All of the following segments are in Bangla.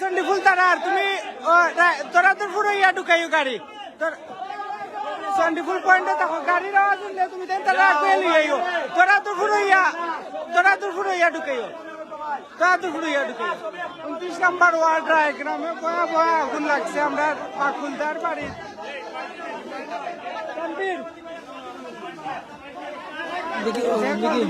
চন্ডি ফুল তারা তুমি তোরা তোর পুরো ইয়া ঢুকাইও গাড়ি। তোর চন্ডি ফুল পয়েন্টে দেখো গাড়ির আওয়াজ উঠলে তুমি দেন তারা আগে লিয়াইও তোরা তোর পুরো ইয়া তোরা তোর পুরো ইয়া ঢুকাইও। তোরা তোর পুরো ইয়া ঢুকাইও। উনত্রিশ নাম্বার ওয়ার্ড রায় গ্রামে ভয়া ভয়া আগুন লাগছে আমরা পাকুলদার বাড়ির। তানভীর, কল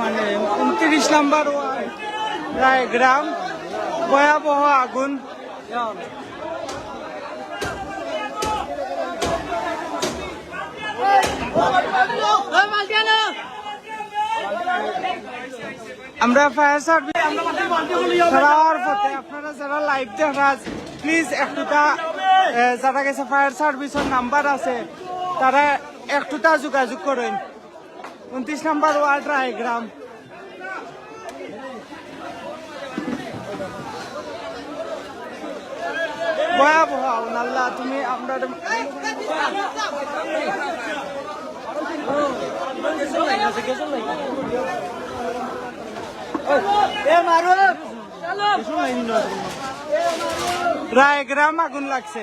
মানে উনত্রিশ নাম্বার রায় গ্রাম ভয়াবহ আগুন। আমরা ফায়ার সার্ভিস ছাড়ার পথে আপনারা যারা লাইভ দেখা প্লিজ একটুটা যারা গেছে ফায়ার সার্ভিসের নাম্বার আছে, তারা একটুটা যোগাযোগ করেন। উনত্রিশ নাম্বার ওয়ার্ড রায় গ্রাম ভয়াবহ, আল্লাহ, তুমি আপনার রায় গ্রাম আগুন লাগছে।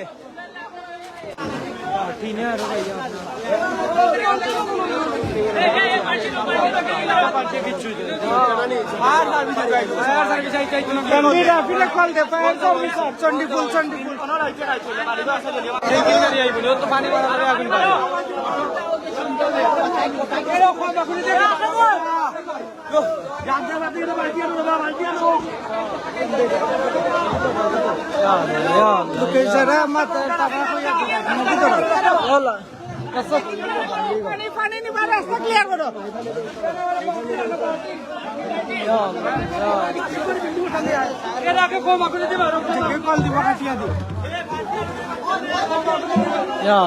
চন্ডিপুল চন্ডিপুল Ya পানি পানি নিবা রাস্তা ক্লিয়ার করো। Ya Allah, ya Allah. Call দিব? কাটিয়া দিও Ya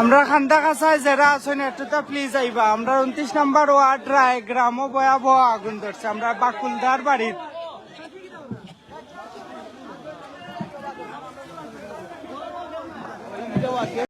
আমরা খান্দা কাছায় যারা আছেন একটুটা প্লিজ আইবা। আমরা উনত্রিশ নাম্বার ওয়ার্ড রায় গ্রাম ভয়াবহ আগুন ধরছে। আমরা বাকুলদার বাড়ির।